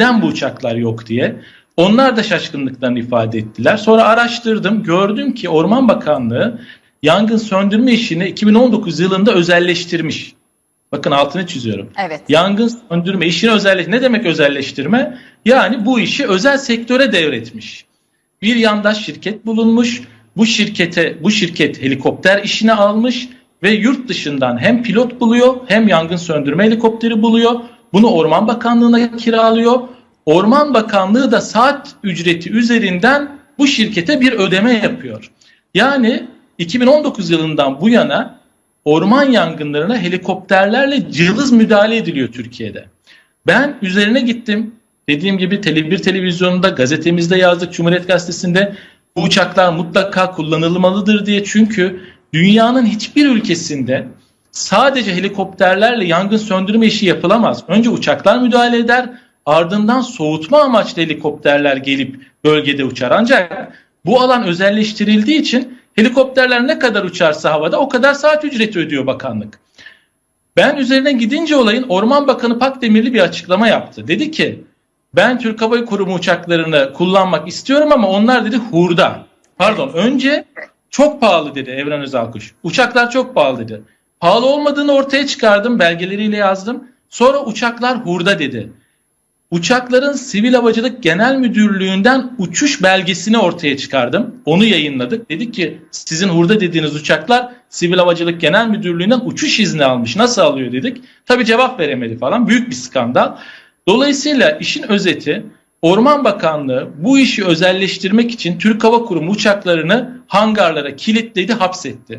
neden bu uçaklar yok diye. Onlar da şaşkınlıklarını ifade ettiler. Sonra araştırdım, gördüm ki Orman Bakanlığı yangın söndürme işini 2019 yılında özelleştirmiş. Bakın altını çiziyorum. Evet. Yangın söndürme işini özelleş ne demek özelleştirme? Yani bu işi özel sektöre devretmiş. Bir yandaş şirket bulunmuş. Bu şirkete bu şirket helikopter işini almış ve yurt dışından hem pilot buluyor hem yangın söndürme helikopteri buluyor. Bunu Orman Bakanlığı'na kiralıyor. Orman Bakanlığı da saat ücreti üzerinden bu şirkete bir ödeme yapıyor. Yani 2019 yılından bu yana orman yangınlarına helikopterlerle cılız müdahale ediliyor Türkiye'de. Ben üzerine gittim. Dediğim gibi Tele1 televizyonunda, gazetemizde yazdık, Cumhuriyet Gazetesi'nde bu uçaklar mutlaka kullanılmalıdır diye. Çünkü dünyanın hiçbir ülkesinde sadece helikopterlerle yangın söndürme işi yapılamaz. Önce uçaklar müdahale eder, ardından soğutma amaçlı helikopterler gelip bölgede uçar. Ancak bu alan özelleştirildiği için helikopterler ne kadar uçarsa havada o kadar saat ücreti ödüyor bakanlık. Ben üzerine gidince olayın Orman Bakanı Pakdemirli bir açıklama yaptı. Dedi ki ben Türk Hava Kurumu uçaklarını kullanmak istiyorum ama onlar dedi hurda. Pardon önce çok pahalı dedi Evren Özalkuş. Uçaklar çok pahalı dedi. Pahalı olmadığını ortaya çıkardım belgeleriyle yazdım. Sonra uçaklar hurda dedi. Uçakların Sivil Havacılık Genel Müdürlüğü'nden uçuş belgesini ortaya çıkardım. Onu yayınladık. Dedik ki sizin hurda dediğiniz uçaklar Sivil Havacılık Genel Müdürlüğü'nden uçuş izni almış. Nasıl alıyor dedik. Tabii cevap veremedi falan. Büyük bir skandal. Dolayısıyla işin özeti Orman Bakanlığı bu işi özelleştirmek için Türk Hava Kurumu uçaklarını hangarlara kilitledi, hapsetti.